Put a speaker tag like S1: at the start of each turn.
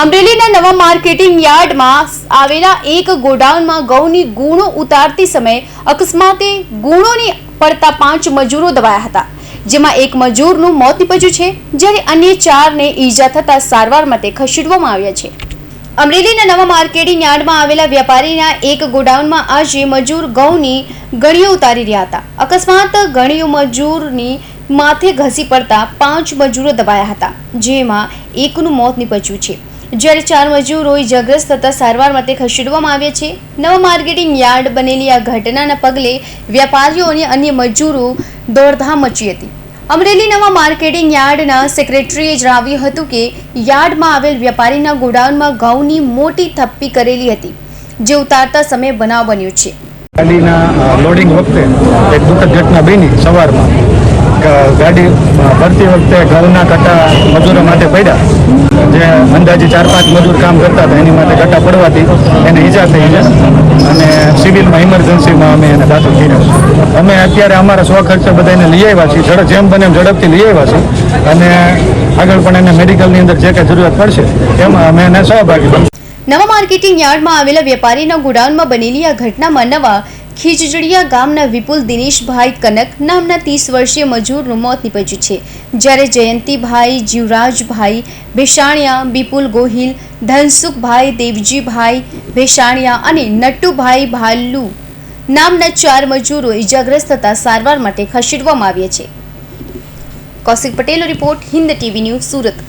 S1: અમરેલીના નવા માર્કેટિંગ યાર્ડમાં આવેલા એક ગોડાઉનમાં ઘઉંની ગુણો ઉતારતી સમયે અકસ્માતે ગુણોની પડતા પાંચ મજૂરો દબાયા હતા. જેમાં એક મજૂરનું મોત નીપજ્યું છે, જ્યારે અન્ય ચારને ઈજા થતા સારવાર માટે ખસેડવામાં આવ્યા છે. અમરેલીના નવા માર્કેટિંગ યાર્ડમાં આવેલા વેપારીના એક ગોડાઉનમાં આજે મજૂર ઘઉંની ગણીઓ ઉતારી રહ્યા હતા. અકસ્માત ગણીઓ મજૂરની માથે ઘસી પડતા પાંચ મજૂરો દબાયા હતા, જેમાં એકનું મોત નીપજ્યું છે. જ્યારે ચાર મજૂરો ઇજાગ્રસ્ત થતા સારવાર માટે ખસેડવામાં આવ્યા છે. નવા માર્કેટિંગ યાર્ડ બનેલી આ ઘટનાના પગલે વેપારીઓ અને અન્ય મજૂરો દોડધામ મચી હતી. અમરેલી નવા માર્કેટિંગ યાર્ડના સેક્રેટરીએ જણાવ્યું હતું કે, યાર્ડમાં આવેલ વેપારીના ગોડાઉનમાં ઘઉંની મોટી થપ્પી કરેલી હતી, જે ઉતારતા સમયે બનાવ બન્યો છે.
S2: લોડિંગ વખતે એક દુઃખદ ઘટના બની સવારમાં. ગાડી ભરતી વખતે ઘઉંના કટા મજૂરો માટે પડ્યા. જે અંદાજે ચાર પાંચ મજૂર કામ કરતા હતા, એની માટે ઘટા પડવાથી એને ઈજા થઈ છે અને સિવિલમાં ઇમરજન્સીમાં અમે એને દાખલ કર્યો અમે અત્યારે અમારા સ્વખર્ચે બધા એને લઈ આવ્યા છીએ, ઝડપ જેમ બને એમ ઝડપથી લઈ આવ્યા છીએ અને આગળ પણ એને મેડિકલની અંદર જે કાંઈ જરૂરિયાત પડશે, એમાં અમે એને સહભાગી બનશું.
S1: નવા માર્કેટિંગ યાર્ડમાં આવેલા વેપારીના ગોડાઉનમાં બનેલી આ ઘટનામાં નવા ખીજડીયા ગામના વિપુલ દિનેશભાઈ કનક નામના ત્રીસ વર્ષીય મજૂરનું મોત નીપજ્યું છે. જ્યારે જયંતિભાઈ, જીવરાજભાઈ, ભેસાણિયા વિપુલ ગોહિલ, ધનસુખભાઈ, દેવજીભાઈ, ભેસાણિયા અને નટુભાઈ ભાલુ નામના ચાર મજૂરો ઇજાગ્રસ્ત થતા સારવાર માટે ખસેડવામાં આવ્યા છે. કૌશિક પટેલનો report Hind TV news Surat.